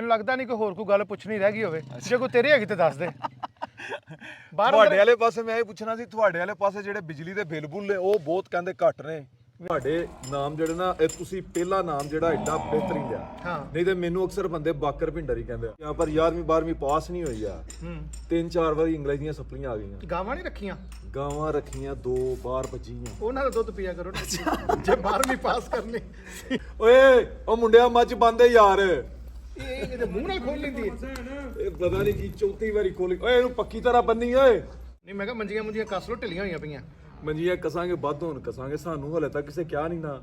ਮੈਨੂੰ ਲੱਗਦਾ ਨਹੀਂ ਕੋਈ ਹੋਰ ਕੋਈ ਗੱਲ ਪੁੱਛਣੀ ਰਹਿ ਗਈ ਹੋਵੇ। ਜੇ ਕੋਈ ਤੇਰੀ ਹੈਗੀ ਤੇ ਦੱਸ ਦੇ। ਬਾਹਰ ਤੁਹਾਡੇ ਅੰਦਰ ਵਾਲੇ ਪਾਸੇ ਮੈਂ ਇਹ ਪੁੱਛਣਾ ਸੀ ਤੁਹਾਡੇ ਵਾਲੇ ਪਾਸੇ ਜਿਹੜੇ ਬਿਜਲੀ ਦੇ ਬਿੱਲ ਬੁੱਲ ਨੇ ਉਹ ਬਹੁਤ ਕਹਿੰਦੇ ਘੱਟ ਨੇ। ਤੁਹਾਡੇ ਨਾਮ ਜਿਹੜੇ ਨਾ ਇਹ ਤੁਸੀਂ ਪਹਿਲਾ ਨਾਮ ਜਿਹੜਾ ਐਡਾ ਬਿਹਤਰੀਨ ਲਿਆ ਹਾਂ। ਨਹੀਂ ਤੇ ਮੈਨੂੰ ਅਕਸਰ ਬੰਦੇ ਬਾਕਰ ਭਿੰਡਰ ਹੀ ਕਹਿੰਦੇ ਆ। ਯਾਰ ਪਰ 11ਵੀਂ 12ਵੀਂ ਪਾਸ ਨਹੀਂ ਹੋਈ ਆ। ਹੂੰ। ਤਿੰਨ ਚਾਰ ਵਾਰੀ ਇੰਗਲਿਸ਼ ਦੀਆਂ ਸਪਲੀਆਂ ਆ ਗਈਆਂ। ਗਾਵਾਂ ਨਹੀਂ ਰੱਖੀਆਂ? ਗਾਵਾਂ ਰੱਖੀਆਂ ਦੋ ਬਾਹਰ ਵੱਜੀਆਂ ਉਹਨਾਂ ਦਾ ਦੁੱਧ ਪੀਆ ਕਰੋ ਨਾ। ਜੇ 12ਵੀਂ ਪਾਸ ਕਰਨੀ। ਓਏ ਉਹ ਮੁੰਡਿਆ ਮੱਝ ਬੰਦੇ ਯਾਰ। ਇਹ ਇਹ ਇਹਦੇ ਮੂੰਹ ਨਾਲ ਖੋਲ ਲੈਂਦੀ ਹੈ। ਪਤਾ ਨਹੀਂ ਕੀ ਚੌਥੀ ਵਾਰੀ ਖੋਲੀ ਓਏ ਇਹਨੂੰ ਪੱਕੀ ਤਰ੍ਹਾਂ ਬੰਨੀ ਓਏ। ਨਹੀਂ ਮੈਂ ਕਿਹਾ ਮੰਜੀਆਂ ਮੁੰਜੀਆਂ ਕੱਸ ਲੋ ਢਿੱਲੀਆਂ ਹੋਈਆਂ ਪਈਆਂ। ਮੰਜੀਆਂ ਕਸਾਂਗੇ ਵੱਧ ਹੋਣ ਕਸਾਂਗੇ। ਸਾਨੂੰ ਹਲੇ ਤੱਕ ਕਿਸੇ ਕਿਹਾ ਨਹੀਂ ਨਾ।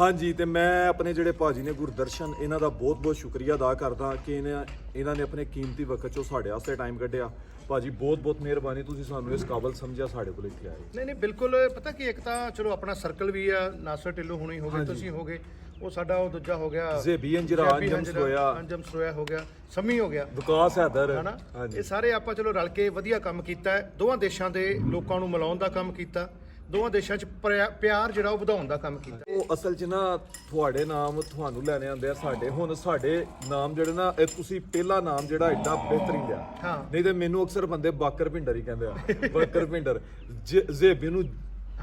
ਹਾਂਜੀ ਤੇ ਮੈਂ ਆਪਣੇ ਜਿਹੜੇ ਭਾਜੀ ਨੇ ਗੁਰਦਰਸ਼ਨ ਇਹਨਾਂ ਦਾ ਬਹੁਤ ਬਹੁਤ ਸ਼ੁਕਰੀਆ ਅਦਾ ਕਰਦਾ ਕਿ ਇਹਨਾਂ ਇਹਨਾਂ ਨੇ ਆਪਣੇ ਕੀਮਤੀ ਵਕਤ ਚੋਂ ਸਾਡੇ ਵਾਸਤੇ ਟਾਈਮ ਕੱਢਿਆ। ਭਾਜੀ ਬਹੁਤ ਬਹੁਤ ਮਿਹਰਬਾਨੀ ਤੁਸੀਂ ਸਾਨੂੰ ਇਸ ਕਾਬਲ ਸਮਝਿਆ ਸਾਡੇ ਕੋਲ ਇੱਥੇ ਆਏ। ਨਹੀਂ ਨਹੀਂ ਬਿਲਕੁਲ ਪਤਾ ਕੀ ਇੱਕ ਤਾਂ ਚਲੋ ਆਪਣਾ ਸਰਕਲ ਵੀ ਆ ਨਾਸਰ ਢਿੱਲੋਂ ਹੁਣੀ ਹੋ ਗਏ ਤੁਸੀਂ ਹੋ ਗਏ। ਉਹ ਸਾਡਾ ਉਹ ਦੂਜਾ ਹੋ ਗਿਆ। ਜ਼ੇਬੀ ਅੰਜਰਾ, ਜ਼ੇਬੀ ਅੰਜਮ ਸਰੋਇਆ। ਅੰਜਮ ਸਰੋਇਆ ਹੋ ਗਿਆ। ਸੰਮੀ ਹੋ ਗਿਆ। ਵਿਕਾਸ ਹੈਦਰ ਹਨਾ? ਹਾਂਜੀ। ਇਹ ਸਾਰੇ ਆਪਾਂ ਚਲੋ ਰਲ ਕੇ ਵਧੀਆ ਕੰਮ ਕੀਤਾ ਹੈ। ਦੋਵਾਂ ਦੇਸ਼ਾਂ ਦੇ ਲੋਕਾਂ ਨੂੰ ਮਿਲਾਉਣ ਦਾ ਕੰਮ ਕੀਤਾ। ਦੋਵਾਂ ਦੇਸ਼ਾਂ 'ਚ ਪਿਆ- ਪਿਆਰ ਜਿਹੜਾ ਉਹ ਵਧਾਉਣ ਦਾ ਕੰਮ ਕੀਤਾ। ਉਹ ਅਸਲ 'ਚ ਨਾ ਤੁਹਾਡੇ ਨਾਮ ਤੁਹਾਨੂੰ ਲੈਣੇ ਆਉਂਦੇ ਆ ਸਾਡੇ। ਹੁਣ ਸਾਡੇ ਨਾਮ ਜਿਹੜੇ ਨਾ ਇਹ ਤੁਸੀਂ ਪਹਿਲਾ ਨਾਮ ਜਿਹੜਾ ਐਡਾ ਬਿਹਤਰੀਨ ਹਾਂ। ਨਹੀਂ ਤੇ ਮੈਨੂੰ ਅਕਸਰ ਬੰਦੇ ਬਾਕਰ ਭਿੰਡਰ ਹੀ ਕਹਿੰਦੇ ਆ। ਬਾਕਰ ਭਿੰਡਰ। ਜ- ਜ਼ੇਬੀ ਨੂੰ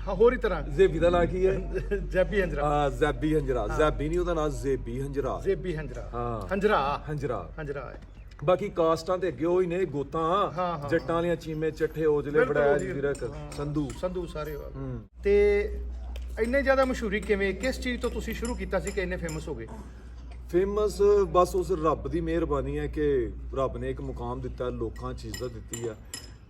ਹਾਂ ਹੋਰ ਹੀ ਤਰ੍ਹਾਂ। ਜ਼ੇਬੀ ਦਾ ਨਾਂ ਕੀ ਹੈ? ਜੈਬੀ ਹੰਜਰਾ। ਆ ਜ਼ੈਬੀ ਹੰਜਰਾ। ਜ਼ੈਬੀ ਨਹੀਂ ਉਹਦਾ ਨਾਮ ਜ਼ੇਬੀ ਹੰਜਰਾ। ਜੇਬੀ ਹੰਜਰਾ। ਹਾਂ। ਹੰਜਰਾ। ਹੰਜਰਾ। ਹੰਜਰਾ ਹੈ। ਬਾਕੀ ਕਾਸਟਾਂ ਤੇ ਅੱਗੇ ਉਹ ਹੀ ਨੇ ਗੋਤਾਂ। ਹਾਂ। ਜੱਟਾਂ ਵਾਲੀਆਂ ਚੀਮੇ ਚੱਠੇ ਬਿਲਕੁਲ ਬੜਾਇਜ ਉਹੀ। ਫਿਰਕ ਸੰਧੂ। ਸੰਧੂ ਸਾਰੇ। ਹੂੰ। ਤੇ ਇੰਨੇ ਜ਼ਿਆਦਾ ਮਸ਼ਹੂਰੀ ਕਿਵੇਂ ਕਿਸ ਚੀਜ਼ ਤੋਂ ਤੁਸੀਂ ਸ਼ੁਰੂ ਕੀਤਾ ਸੀ ਕਿ ਇੰਨੇ ਫੇਮਸ ਹੋ ਗਏ? ਫੇਮਸ ਬਸ ਉਸ ਰੱਬ ਦੀ ਮਿਹਰਬਾਨੀ ਹੈ ਕਿ ਰੱਬ ਨੇ ਇੱਕ ਮੁਕਾਮ ਦਿੱਤਾ ਲੋਕਾਂ 'ਚ ਇੱਜ਼ਤ ਦਿੱਤੀ ਆ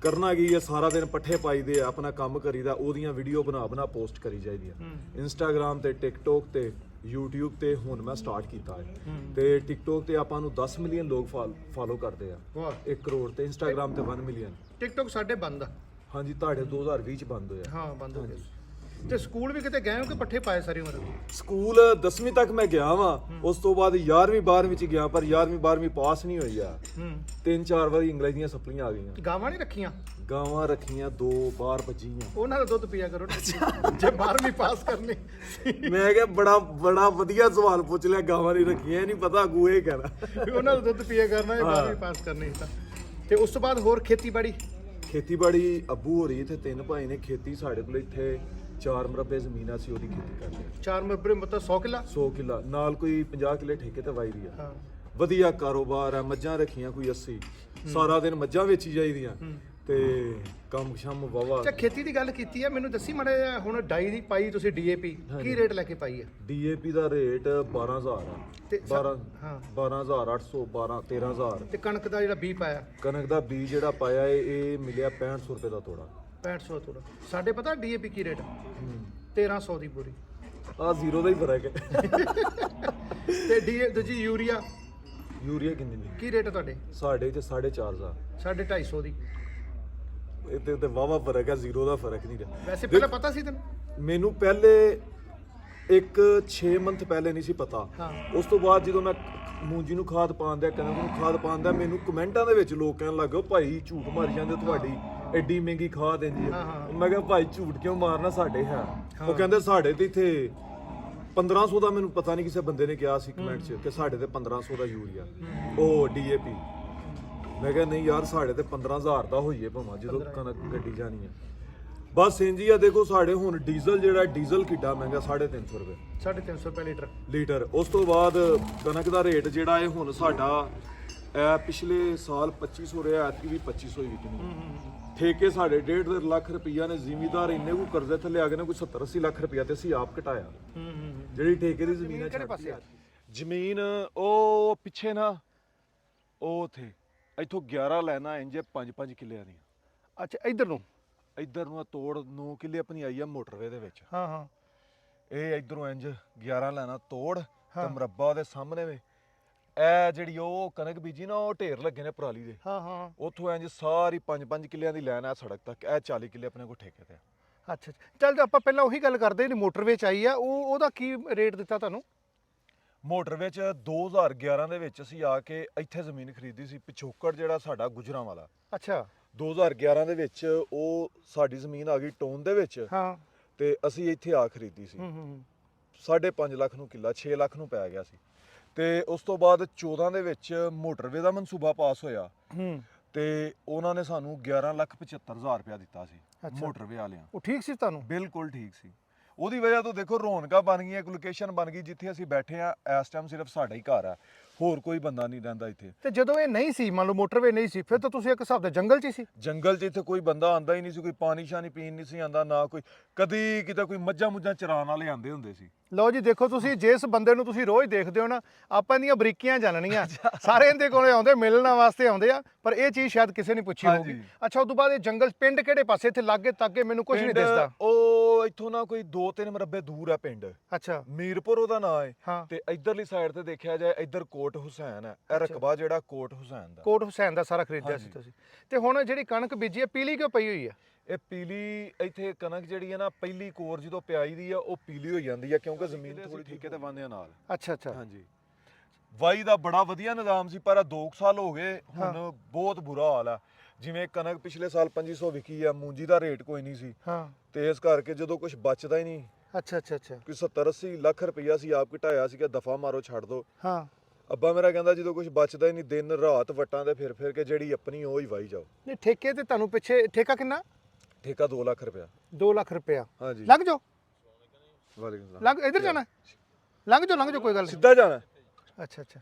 ਕਰਨਾ ਕੀ ਹੈ? ਸਾਰਾ ਦਿਨ ਪੱਠੇ ਪਾਈਦੇ ਆ ਆਪਣਾ ਕੰਮ ਕਰੀਦਾ ਉਹਦੀਆਂ ਵੀਡੀਓ ਬਣਾ ਬਣਾ ਪੋਸਟ ਕਰੀ ਜਾਈਦੀ ਆ। ਇੰਸਟਾਗ੍ਰam ਤੇ ਟਿਕਟੋਕ ਤੇ YouTube ਤੇ ਹੁਣ ਮੈਂ ਸਟਾਰਟ ਕੀਤਾ ਹੈ। ਤੇ ਟਿਕਟੋਕ ਤੇ ਆਪਾਂ ਨੂੰ 10 ਮਿਲੀਅਨ ਲੋਕ ਫਾਲੋ ਕਰਦੇ ਆ। ਵਾਹ। 1 ਕਰੋੜ ਤੇ ਇੰਸਟਾਗ੍ਰam ਤੇ 1 ਮਿਲੀਅਨ ਟਿਕਟੋਕ ਸਾਡੇ ਬੰਦ ਆ। ਹਾਂਜੀ ਤੁਹਾਡੇ 2020 ਚ ਬੰਦ ਹੋਇਆ। ਹਾਂ ਬੰਦ ਹੋ ਗਏ ਤੇ ਸਕੂਲ ਵੀ ਕਿਤੇ ਗਏ ਹੋ ਕਿ ਪੱਠੇ ਪਾਏ ਸਾਰੀ ਉਮਰ? ਸਕੂਲ 10ਵੀਂ ਤੱਕ ਮੈਂ ਗਿਆ ਵਾਂ। ਉਸ ਤੋਂ ਬਾਅਦ 11ਵੀਂ 12ਵੀਂ ਚ ਗਿਆ ਪਰ 11ਵੀਂ 12ਵੀਂ ਪਾਸ ਨਹੀਂ ਹੋਈ ਆ। ਹੂੰ। ਤਿੰਨ ਚਾਰ ਵਾਰੀ ਇੰਗਲਿਸ਼ ਦੀਆਂ ਸਪਲੀਆਂ ਆ ਗਈਆਂ। ਗਾਵਾਂ ਨਹੀਂ ਰੱਖੀਆਂ? ਗਾਵਾਂ ਰੱਖੀਆਂ ਦੋ ਬਾਹਰ ਵੱਜੀਆਂ। ਉਹਨਾਂ ਦਾ ਦੁੱਧ ਪੀਆ ਕਰੋ। ਜੇ 12ਵੀਂ ਪਾਸ ਕਰਨੀ ਮੈਂ ਕਿਹਾ ਬੜਾ ਬੜਾ ਵਧੀਆ ਸਵਾਲ ਪੁੱਛ ਲਿਆ ਗਾਵਾਂ ਨਹੀਂ ਰੱਖੀਆਂ ਨਹੀਂ ਪਤਾ ਇਹ ਕਹਿਣਾ। ਉਹਨਾਂ ਦਾ ਦੁੱਧ ਪੀਆ ਕਰਨਾ ਇਹ 12ਵੀਂ ਪਾਸ ਕਰਨੀ ਤਾਂ। ਤੇ ਉਸ ਤੋਂ ਬਾਅਦ ਹੋਰ ਖੇਤੀਬਾੜੀ? ਖੇਤੀਬਾੜੀ ਅੱਬੂ ਹੋ ਰਹੀ ਤੇ ਤਿੰਨ ਭਾਈ ਨੇ ਖੇਤੀ ਸਾਡੇ ਕੋਲ ਇੱਥੇ ਚਾਰ ਮਰਬੇ ਜ਼ਮੀਨ ਆ ਸੀ ਉਹਦੀ ਖੇਤੀ ਕਰਦੇ ਆ ਚਾਰ ਮਰਬਰੇ ਮਤਲਬ 100 ਕਿੱਲਾ? 100 ਕਿੱਲਾ ਨਾਲ ਕੋਈ 50 ਕਿੱਲੇ ਠੇਕੇ ਤੇ ਵਾਈ ਦੀ ਆ। ਹਾਂ। ਵਧੀਆ ਕਾਰੋਬਾਰ ਆ ਮੱਝਾਂ ਰੱਖੀਆਂ ਕੋਈ 80 ਸਾਰਾ ਦਿਨ ਮੱਝਾਂ ਵੇਚੀ ਜਾਈਦੀਆਂ ਤੇ ਕੰਮ ਸ਼ਮ ਵਾਵਾ ਅੱਛਾ ਖੇਤੀ ਦੀ ਗੱਲ ਕੀਤੀ ਹੈ ਮੈਨੂੰ ਦੱਸੀ ਮੜੇ ਹੁਣ ਡਾਈ ਦੀ ਪਾਈ ਤੁਸੀਂ ਡੀਏਪੀ ਕੀ ਰੇਟ ਲੈ ਕੇ ਪਾਈ ਹੈ ਡੀਏਪੀ ਦਾ ਰੇਟ 12000 ਆ। ਤੇ ਸਰ- 12 ਹਾਂ। 12800 12 13000 ਤੇ ਕਣਕ ਦਾ ਜਿਹੜਾ ਬੀ ਪਾਇਆ? ਕਣਕ ਦਾ ਬੀਜ ਜਿਹੜਾ ਪਾਇਆ ਏ ਇਹ ਮਿਲਿਆ 6500 ਰੁਪਏ ਦਾ ਤੋੜਾ। 6500 ਥੋੜਾ ਸਾਡੇ ਪਤਾ ਡੀਏਪੀ ਕੀ ਰੇਟ? 1300 ਦੀ ਬੋਰੀ ਆ ਜ਼ੀਰੋ ਦਾ ਹੀ ਫ਼ਰਕ ਹੈ। ਤੇ ਡੀ ਦੂਜੀ ਯੂਰੀਆ। ਯੂਰੀਆ ਕਿੰਨੀ ਦੀ? ਕੀ ਰੇਟ ਹੈ ਤੁਹਾਡੇ? ਸਾਡੇ ਚ 4.5 ਆ 250 ਦੀ। ਇਹਦੇ ਤੇ ਵਾਵਾ ਫ਼ਰਕ ਹੈ ਜ਼ੀਰੋ ਦਾ ਫ਼ਰਕ ਨਹੀਂ ਰਿਹਾ। ਵੈਸੇ ਪਹਿਲਾਂ ਪਤਾ ਸੀ ਤੈਨੂੰ? ਮੈਨੂੰ ਪਹਿਲੇ ਇੱਕ 6 ਮੰਥ ਪਹਿਲੇ ਨਹੀਂ ਸੀ ਪਤਾ। ਉਸ ਤੋਂ ਬਾਅਦ ਜਦੋਂ ਮੈਂ ਮੂੰਜੀ ਨੂੰ ਖਾਦ ਪਾਉਣ ਦਿਆ ਕਣਕ ਨੂੰ ਖਾਦ ਪਾਉਣ ਦਿਆ ਮੈਨੂੰ ਕਮੈਂਟਾਂ ਦੇ ਵਿੱਚ ਲੋਕ ਕਹਿਣ ਲੱਗੇ ਭਾਈ ਝੂਠ ਮਾਰੀ ਜਾਂਦੇ ਤੁਹਾਡੀ ਐਡੀ ਮਹਿੰਗੀ ਖਾਦ ਹਾਂ। ਮੈਂ ਕਿਹਾ ਭਾਈ ਝੂਠ ਕਿਉਂ ਮਾਰਨਾ ਸਾਡੇ ਹੈ? ਉਹ ਕਹਿੰਦੇ ਸਾਡੇ ਤੇ ਇੱਥੇ 1500 ਦਾ ਮੈਨੂੰ ਪਤਾ ਨਹੀਂ ਕਿਸੇ ਬੰਦੇ ਨੇ ਕਿਹਾ ਸੀ ਕਮੈਂਟ 'ਚ ਕਿ ਸਾਡੇ ਤੇ 1500 ਦਾ ਯੂਰੀਆ। ਉਹ ਡੀਏਪੀ। ਮੈਂ ਕਿਹਾ ਨਹੀਂ ਯਾਰ ਸਾਡੇ ਤੇ 15000 ਦਾ ਹੋਈਏ ਭਾਵੇਂ ਜਦੋਂ ਕਣਕ ਗੱਡੀ ਜਾਣੀ ਹੈ ਬਸ ਇੰਜੀ ਆ ਦੇਖੋ ਸਾਡੇ ਹੁਣ ਡੀਜ਼ਲ ਜਿਹੜਾ ਡੀਜ਼ਲ ਕਿੱਡਾ ਮਹਿੰਗਾ 350 ਰੁਪਏ। 350 ਰੁਪਏ ਲੀਟਰ। ਲੀਟਰ। ਉਸ ਤੋਂ ਬਾਅਦ ਕਣਕ ਦਾ ਰੇਟ ਜਿਹੜਾ ਹੈ ਹੁਣ ਸਾਡਾ ਇਹ ਪਿਛਲੇ ਸਾਲ 2500 ਰਿਹਾ ਐਤਕੀ ਵੀ 2500 ਹੀ ਵਿਕਣੀ ਠੇਕੇ ਸਾਡੇ 1.5 ਲੱਖ ਰੁਪਈਆ ਨੇ ਜ਼ਿਮੀਦਾਰ ਇੰਨੇ ਕੋ ਕਰਜ਼ੇ ਥੱਲੇ ਆ ਗਏ ਨੇ ਕੋਈ 70 80 ਲੱਖ ਰੁਪਈਆ ਤੇ ਅਸੀਂ ਆਪ ਘਟਾਇਆ। ਹੂੰ ਹੂੰ ਜਿਹੜੀ ਠੇਕੇ ਦੀ ਜ਼ਮੀਨ ਹੈ ਕਿਹੜੇ ਪਾਸੇ? ਜ਼ਮੀਨ ਉਹ ਪਿੱਛੇ ਨਾ ਉਹ ਉਥੇ ਇੱਥੋਂ 11 ਲੈਣਾ ਇੰਜੇ 5-5 ਕਿੱਲਿਆਂ ਦੀਆਂ। ਅੱਛਾ ਇਧਰ ਨੂੰ? ਇੱਧਰ ਨੂੰ ਆ ਤੋੜ 9 ਕਿੱਲੇ ਆਪਣੀ ਆਈ ਆ ਮੋਟਰਵੇ ਦੇ ਵਿੱਚ। ਹਾਂ ਹਾਂ। ਇਹ ਇਧਰੋਂ ਇੰਜ 11 ਲੈਣਾ ਤੋੜ ਤੇ ਮਰੱਬਾ ਉਹਦੇ ਸਾਹਮਣੇ ਵੇ। ਇਹ ਜਿਹੜੀ ਉਹ ਕਣਕ ਬੀਜੀ ਨਾ ਉਹ ਢੇਰ ਲੱਗੇ ਨੇ ਪਰਾਲੀ ਦੇ। ਹਾਂ ਹਾਂ। ਉੱਥੋਂ ਇੰਜ ਸਾਰੀ 5-5 ਕਿੱਲਿਆਂ ਦੀ ਲਾਈਨ ਆ ਸੜਕ ਤੱਕ। ਇਹ 40 ਕਿੱਲੇ ਆਪਣੇ ਕੋਲ ਠੇਕੇ ਤੇ ਅੱਛਾ ਅੱਛਾ। ਚੱਲ ਆਪਾਂ ਪਹਿਲਾਂ ਉਹੀ ਗੱਲ ਕਰਦੇ ਨੇ ਮੋਟਰ ਵਿੱਚ ਆਈ ਆ ਉਹ ਉਹਦਾ ਕੀ ਰੇਟ ਦਿੱਤਾ ਤੁਹਾਨੂੰ? ਮੋਟਰ ਵਿੱਚ 2011 ਦੇ ਵਿੱਚ ਅਸੀਂ ਆ ਕੇ ਇੱਥੇ ਜ਼ਮੀਨ ਖਰੀਦੀ ਸੀ ਪਿਛੋਕੜ ਜਿਹੜਾ ਸਾਡਾ ਗੁਜਰਾਂ ਵਾਲਾ। ਅੱਛਾ। 2011 ਦੇ ਵਿੱਚ ਉਹ ਸਾਡੀ ਜ਼ਮੀਨ ਆ ਗਈ ਟੋਨ ਦੇ ਵਿੱਚ। ਹਾਂ। ਤੇ ਅਸੀਂ ਇੱਥੇ ਆ ਖਰੀਦੀ ਸੀ। ਹੂੰ ਹੂੰ ਹੂੰ। 5.5 ਲੱਖ ਨੂੰ ਕਿੱਲਾ 6 ਲੱਖ ਨੂੰ ਪੈ ਗਿਆ ਸੀ। ਤੇ ਉਸ ਤੋਂ ਬਾਅਦ 14 ਦੇ ਵਿੱਚ ਮੋਟਰਵੇ ਦਾ ਮਨਸੂਬਾ ਪਾਸ ਹੋਇਆ। ਹੂੰ। ਤੇ ਉਹਨਾਂ ਨੇ ਸਾਨੂੰ 11 ਲੱਖ 75 ਹਜ਼ਾਰ ਰੁਪਇਆ ਦਿੱਤਾ ਸੀ। ਮੋਟਰਵੇ ਵਾਲਿਆਂ। ਉਹ ਠੀਕ ਸੀ ਤੁਹਾਨੂੰ? ਬਿਲਕੁਲ ਠੀਕ ਸੀ। ਉਹਦੀ ਵਜ੍ਹਾ ਤੋਂ ਦੇਖੋ ਰੌਣਕਾਂ ਬਣ ਗਈਆਂ ਇੱਕ ਲੋਕੇਸ਼ਨ ਬਣ ਗਈ ਜਿੱਥੇ ਅਸੀਂ ਬੈਠੇ ਆ ਇਸ ਟਾਈਮ ਸਿਰਫ ਸਾਡਾ ਹੀ ਘਰ ਆ। ਹੋਰ ਕੋਈ ਬੰਦਾ ਨਹੀਂ ਰਹਿੰਦਾ ਇੱਥੇ। ਤੇ ਜਦੋਂ ਇਹ ਨਹੀਂ ਸੀ ਮੰਨ ਲਓ ਮੋਟਰਵੇ ਨਹੀਂ ਸੀ ਫਿਰ ਤਾਂ ਤੁਸੀਂ ਇੱਕ ਹਿਸਾਬ ਦੇ ਜੰਗਲ 'ਚ ਹੀ ਸੀ। ਜੰਗਲ 'ਚ ਇੱਥੇ ਕੋਈ ਬੰਦਾ ਆਂਦਾ ਹੀ ਨਹੀਂ ਸੀ ਕੋਈ ਪਾਣੀ ਸ਼ਾਨੀ ਪੀਣ ਨਹੀਂ ਸੀ ਆਂਦਾ ਨਾ ਕੋਈ ਕਦੀ ਕਿਤੇ ਕੋਈ ਮੱਝਾਂ ਮੁੱਝਾਂ ਚਰਾਉਣ ਵਾਲੇ ਆਂਦੇ ਹੁੰਦੇ ਸੀ। ਲਓ ਜੀ ਦੇਖੋ ਤੁਸੀਂ ਜਿਸ ਬੰਦੇ ਨੂੰ ਤੁਸੀਂ ਰੋਜ਼ ਦੇਖਦੇ ਹੋ ਨਾ ਆਪਾਂ ਇਹਦੀਆਂ ਬਰੀਕੀਆਂ ਜਾਣਨੀਆਂ। ਸਾਰੇ ਇਹਦੇ ਕੋਲੇ ਆਉਂਦੇ ਮਿਲਣ ਵਾਸਤੇ ਆਉਂਦੇ ਆ ਪਰ ਇਹ ਚੀਜ਼ ਸ਼ਾਇਦ ਕਿਸੇ ਨੇ ਪੁੱਛੀ। ਹੋਊਗੀ। ਅੱਛਾ ਉਸ ਤੋਂ ਬਾਅਦ ਇਹ ਜੰਗਲ ਪਿੰਡ ਕਿਹੜੇ ਪਾਸੇ? ਇੱਥੇ ਲਾਗੇ ਤਾਗੇ ਮੈਨੂੰ ਕੁਝ ਨਹੀਂ ਪਿੰਡ, ਦਿਸਦਾ। ਉਹ ਇੱਥੋਂ ਨਾ ਕੋਈ 2-3 ਮਰਬੇ ਦੂਰ ਆ ਪਿੰਡ। ਅੱਛਾ। ਮੀਰਪੁਰ ਉਹਦਾ ਨਾਂ ਹੈ ਹਾਂ। ਤੇ ਇਧਰਲੀ ਸਾਈਡ ਤੇ ਦੇਖਿਆ ਜਾਏ ਇਧਰ ਕੋਟ ਹੁਸੈਨ ਹੈ ਇਹ ਰਕਬਾ ਜਿਹੜਾ ਕੋਟ ਹੁਸੈਨ ਦਾ। ਕੋਟ ਹੁਸੈਨ ਦਾ ਸਾਰਾ ਖਰੀਦਿਆ ਸੀ ਹਾਂਜੀ। ਤੁਸੀਂ। ਤੇ ਹੁਣ ਜਿਹੜੀ ਕਣਕ ਬੀਜੀ ਹੈ ਪੀਲੀ ਕਿਉਂ ਪਈ ਹੋਈ ਹੈ ਇਹ ਪੀਲੀ ਇੱਥੇ ਕਣਕ ਜਿਹੜੀ ਹੈ ਨਾ ਪਹਿਲੀ ਕੋਰ ਜਦੋਂ ਪਿਆਈ ਦੀ ਆ ਉਹ ਪੀਲੀ ਹੋ ਜਾਂਦੀ ਆ ਕਿਉਂਕਿ ਜ਼ਮੀਨ ਥੋੜੀ ਠੇਕੇ ਤੇ ਬੰਦੇ ਨਾਲ। ਅੱਛਾ ਅੱਛਾ। ਹਾਂਜੀ। ਵਾਈ ਦਾ ਬੜਾ ਵਧੀਆ ਨਿਜ਼ਾਮ ਸੀ ਪਰ ਆ 2 ਸਾਲ ਹੋ ਗਏ ਹੁਣ ਬਹੁਤ ਬੁਰਾ ਹਾਲ ਆ। ਜਿਵੇਂ ਕਣਕ ਪਿਛਲੇ ਸਾਲ 2500 ਵਿਕੀ ਆ ਮੂੰਜੀ ਦਾ ਰੇਟ ਕੋਈ ਨਹੀਂ ਸੀ। ਹਾਂ। ਤੇ ਇਸ ਕਰਕੇ ਜਦੋਂ ਕੁਝ ਬਚਦਾ ਹੀ ਨਹੀਂ ਅੱਛਾ ਅੱਛਾ ਅੱਛਾ। ਕੋਈ 70 80 ਲੱਖ ਰੁਪਈਆ ਸੀ ਆਪ ਘਟਾਇਆ ਸੀ ਕਿ ਦਫਾ ਮਾਰੋ ਛੱਡ ਦੋ। ਹਾਂ। ਅੱਬਾ ਮੇਰਾ ਕਹਿੰਦਾ ਜਦੋਂ ਕੁਝ ਬਚਦਾ ਹੀ ਨਹੀਂ ਦਿਨ ਰਾਤ ਵਟਾਂ ਤੇ ਫਿਰ ਫਿਰ ਕੇ ਜਿਹੜੀ ਆਪਣੀ ਉਹ ਹੀ ਵਾਈ ਜਾਓ। ਨਹੀਂ ਠੇਕੇ ਤੇ ਤੁਹਾਨੂੰ ਪਿੱਛੇ ਠੇਕਾ ਕਿੰਨਾ? ਠੇਕਾ 2 ਲੱਖ ਰੁਪਇਆ। 2 ਲੱਖ ਰੁਪਇਆ। ਹਾਂਜੀ। ਲੱਗ ਜਾਓ। ਵਾਲੇਕੁਮ ਸਲਾਮ ਲੱਗ ਇੱਧਰ ਜਾਣਾ। ਲੰਘ ਜਾਓ ਲੰਘ ਜਾਓ ਕੋਈ ਗੱਲ ਨਹੀਂ। ਸਿੱਧਾ ਜਾਣਾ। ਅੱਛਾ ਅੱਛਾ।